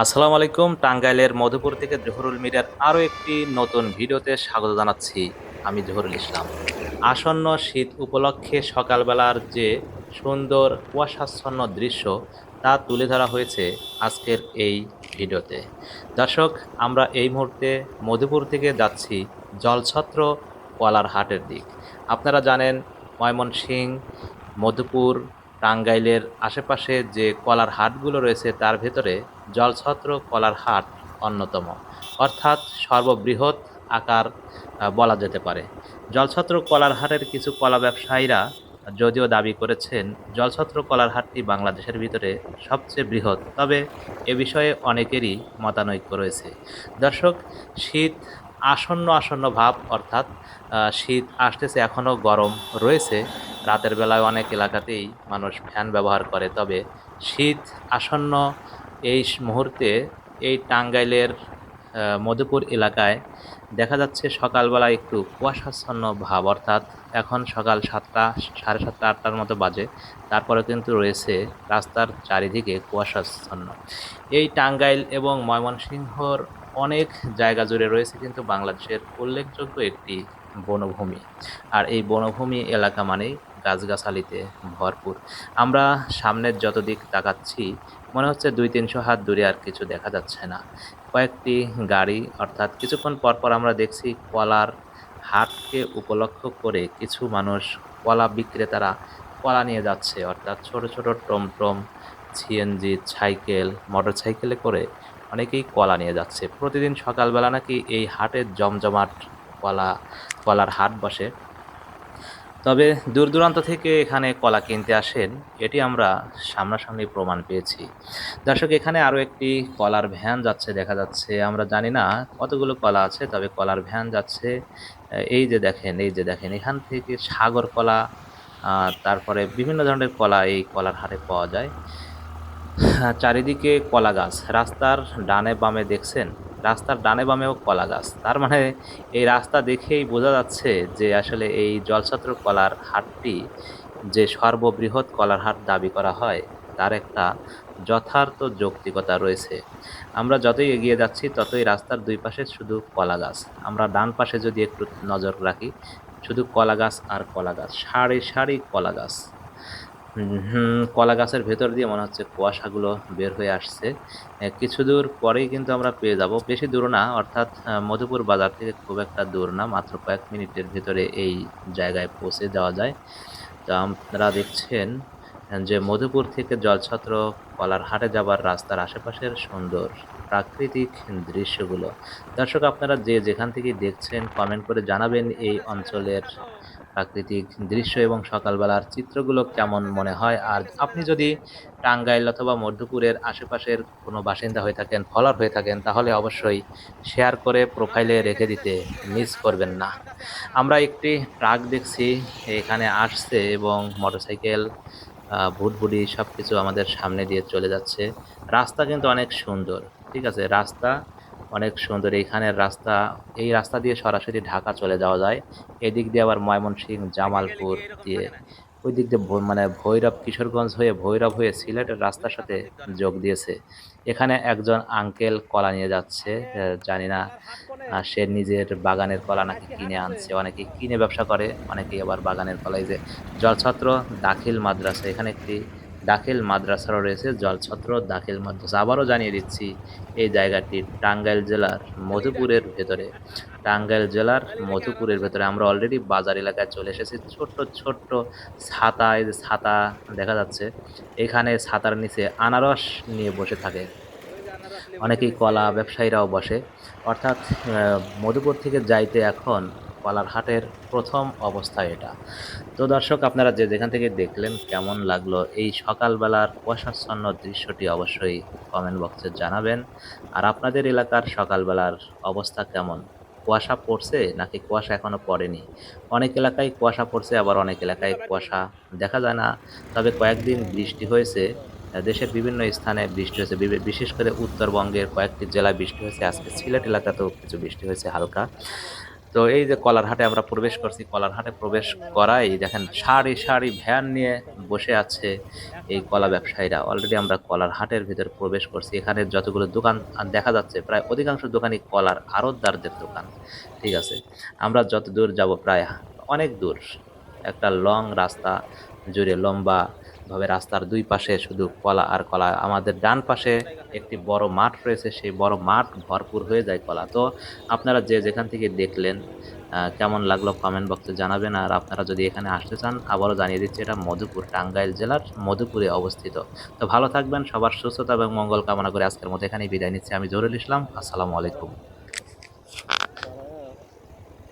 আসসালামু আলাইকুম, টাঙ্গাইলের মধুপুর থেকে জহরুল মিডিয়ার আরও একটি নতুন ভিডিওতে স্বাগত জানাচ্ছি। আমি জহরুল ইসলাম। আসন্ন শীত উপলক্ষে সকালবেলার যে সুন্দর কুয়াশাচ্ছন্ন দৃশ্য, তা তুলে ধরা হয়েছে আজকের এই ভিডিওতে। দর্শক, আমরা এই মুহূর্তে মধুপুর থেকে যাচ্ছি জলছত্র কলার হাটের দিক। আপনারা জানেন ময়মনসিং মধুপুর টাঙ্গাইলের আশেপাশে যে কলার হাটগুলো রয়েছে, তার ভেতরে জলছত্র কলার হাট অন্যতম। অর্থাৎ সর্ববৃহৎ আকার বলা যেতে পারে। জলছত্র কলার হাটের কিছু কলা ব্যবসায়ীরা যদিও দাবি করেছেন, জলছত্র কলার হাটটি বাংলাদেশের ভিতরে সবচেয়ে বৃহৎ। তবে এ বিষয়ে অনেকেরই মতানৈক্য রয়েছে। দর্শক, শীত আসন্ন আসন্ন ভাব, অর্থাৎ শীত আসতেছে, এখনও গরম রয়েছে। রাতের বেলায় অনেক এলাকাতেই মানুষ ফ্যান ব্যবহার করে, তবে শীত আসন্ন এই মুহূর্তে এই টাঙ্গাইলের মধুপুর এলাকায় দেখা যাচ্ছে সকালবেলা একটু কুয়াশাচ্ছন্ন ভাব, অর্থাৎ এখন সকাল সাতটা, সাড়ে সাতটা, আটটার মতো বাজে। তারপরে কিন্তু রয়েছে রাস্তার চারিদিকে কুয়াশাচ্ছন্ন। এই টাঙ্গাইল এবং ময়মনসিংহর অনেক জায়গা জুড়ে রয়েছে কিন্তু বাংলাদেশের উল্লেখযোগ্য একটি বনভূমি। আর এই বনভূমি এলাকা মানেই গাছগাছালিতে ভরপুর। আমরা সামনের যত দিক তাকাচ্ছি, মনে হচ্ছে দুই তিনশো হাত দূরে আর কিছু দেখা যাচ্ছে না। কয়েকটি গাড়ি, অর্থাৎ কিছুক্ষণ পর পর আমরা দেখছি কলার হাটকে উপলক্ষ করে কিছু মানুষ কলা বিক্রেতারা কলা নিয়ে যাচ্ছে, অর্থাৎ ছোট ছোট টমটম সিএনজি সাইকেল মোটর সাইকেলে করে অনেকেই কলা নিয়ে যাচ্ছে। প্রতিদিন সকালবেলা নাকি এই হাটের জমজমাট কলা, কলার হাট বসে। তবে দূর দূরান্ত থেকে এখানে কলা কিনতে আসেন, এটি আমরা সামনাসামনি প্রমাণ পেয়েছি। দর্শক, এখানে আরও একটি কলার ভ্যান যাচ্ছে, দেখা যাচ্ছে। আমরা জানি না কতগুলো কলা আছে, তবে কলার ভ্যান যাচ্ছে। এই যে দেখেন, এই যে দেখেন, এখান থেকে সাগর কলা তারপরে বিভিন্ন ধরনের কলা এই কলার হাটে পাওয়া যায়। চারিদিকে কলা গাছ। রাস্তার ডানে বামে দেখছেন রাস্তার ডানে বামেও কলা গাছ। তার মানে এই রাস্তা দেখেই বোঝা যাচ্ছে যে আসলে এই জলছত্র কলার হাটটি যে সর্ববৃহৎ কলার হাট দাবি করা হয়, তার একটা যথার্থ যৌক্তিকতা রয়েছে। আমরা যতই এগিয়ে যাচ্ছি, ততই রাস্তার দুই পাশে শুধু কলা গাছ। আমরা ডান পাশে যদি একটু নজর রাখি, শুধু কলা গাছ আর কলা গাছ, সারি সারি কলা গাছ। কলা গাছের ভেতর দিয়ে মনে হচ্ছে কুয়াশাগুলো বের হয়ে আসছে। কিছু দূর পরেই কিন্তু আমরা পেয়ে যাব। বেশি দূর না, অর্থাৎ মধুপুর বাজার থেকে খুব একটা দূর না, মাত্র কয়েক মিনিটের ভেতরে এই জায়গায় পৌঁছে যাওয়া যায়। তো আপনারা দেখছেন যে মধুপুর থেকে জলছত্র কলার হাটে যাবার রাস্তার আশেপাশের সুন্দর প্রাকৃতিক দৃশ্যগুলো। দর্শক, আপনারা যে যেখান থেকে দেখছেন কমেন্ট করে জানাবেন এই অঞ্চলের প্রাকৃতিক দৃশ্য এবং সকালবেলার চিত্রগুলো কেমন মনে হয়? আর আপনি যদি টাঙ্গাইল অথবা মধ্যপুরের আশেপাশের কোনো বাসিন্দা হয়ে থাকেন, ফলোয়ার হয়ে থাকেন, তাহলে অবশ্যই শেয়ার করে প্রোফাইলে রেখে দিতে মিস করবেন না। আমরা একটি ট্রাক দেখছি, এখানে আসছে এবং মোটরসাইকেল ভুটভুটি সব কিছু আমাদের সামনে দিয়ে চলে যাচ্ছে। রাস্তা কিন্তু অনেক সুন্দর, ঠিক আছে? রাস্তা অনেক সুন্দর। এইখানের রাস্তা, এই রাস্তা দিয়ে সরাসরি ঢাকা চলে যাওয়া যায়। এদিক দিয়ে আবার ময়মনসিংহ জামালপুর দিয়ে ওই দিক দিয়ে মানে ভৈরব, কিশোরগঞ্জ হয়ে ভৈরব হয়ে সিলেটের রাস্তার সাথে যোগ দিয়েছে। এখানে একজন আঙ্কেল কলা নিয়ে যাচ্ছে জানি না সে নিজের বাগানের কলা নাকি কিনে আনছে। অনেকে কিনে ব্যবসা করে, অনেকেই আবার বাগানের কলা। এই যে জলছত্র দাখিল মাদ্রাসা, এখানে একটি দাখিল মাদ্রাসারও রয়েছে জলছত্র দাখিল মাদ্রাসা। আবারও জানিয়ে দিচ্ছি, এই জায়গাটি টাঙ্গাইল জেলার মধুপুরের ভেতরে। টাঙ্গাইল জেলার মধুপুরের ভেতরে আমরা অলরেডি বাজার এলাকায় চলে এসেছি। ছোট্ট ছোট্ট ছাতা, এই যে ছাতা দেখা যাচ্ছে, এখানে ছাতার নিচে আনারস নিয়ে বসে থাকে। অনেকেই কলা ব্যবসায়ীরাও বসে। অর্থাৎ মধুপুর থেকে যাইতে এখন কলার হাটের প্রথম অবস্থা এটা। তো দর্শক, আপনারা যে যেখান থেকে দেখলেন কেমন লাগল এই সকালবেলার কুয়াশাচ্ছন্ন দৃশ্যটি অবশ্যই কমেন্ট বক্সে জানাবেন। আর আপনাদের এলাকার সকালবেলার অবস্থা কেমন? কুয়াশা পড়ছে নাকি কুয়াশা এখনও পড়েনি? অনেক এলাকায় কুয়াশা পড়ছে, আবার অনেক এলাকায় কুয়াশা দেখা যায় না। তবে কয়েকদিন বৃষ্টি হয়েছে, দেশের বিভিন্ন স্থানে বৃষ্টি হয়েছে বিশেষ করে উত্তরবঙ্গের কয়েকটি জেলায় বৃষ্টি হয়েছে। আজকে সিলেট এলাকাতেও কিছু বৃষ্টি হয়েছে হালকা। তো এই যে কলারহাটে আমরা প্রবেশ করছি কলারহাটে প্রবেশ করাই দেখেন সারি সারি ভ্যান নিয়ে বসে আছে এই কলা ব্যবসায়ীরা। অলরেডি আমরা কলারহাটের ভিতর প্রবেশ করছি। এখানে যতগুলো দোকান দেখা যাচ্ছে, প্রায় অধিকাংশ দোকানই কলার আড়তদারদের দোকান। ঠিক আছে? আমরা যত দূর যাব প্রায় অনেক দূর। একটা লং রাস্তা জুড়ে লম্বা ভাবে রাস্তার দুই পাশে শুধু কলা আর কলা। আমাদের ডান পাশে একটি বড় মাঠ রয়েছে, সেই বড় মাঠ ভরপুর হয়ে যায় কলা। তো আপনারা যে যেখান থেকে দেখলেন কেমন লাগল কমেন্ট বক্সে জানাবেন। আর আপনারা যদি এখানে আসতে চান, আবারও জানিয়ে দিচ্ছি, এটা মধুপুর টাঙ্গাইল জেলার মধুপুরে অবস্থিত। তো ভালো থাকবেন, সবার সুস্থতা এবং মঙ্গল কামনা করে আজকের মতো এখানেই বিদায় নিচ্ছি। আমি জহুরুল ইসলাম, আসসালামু আলাইকুম।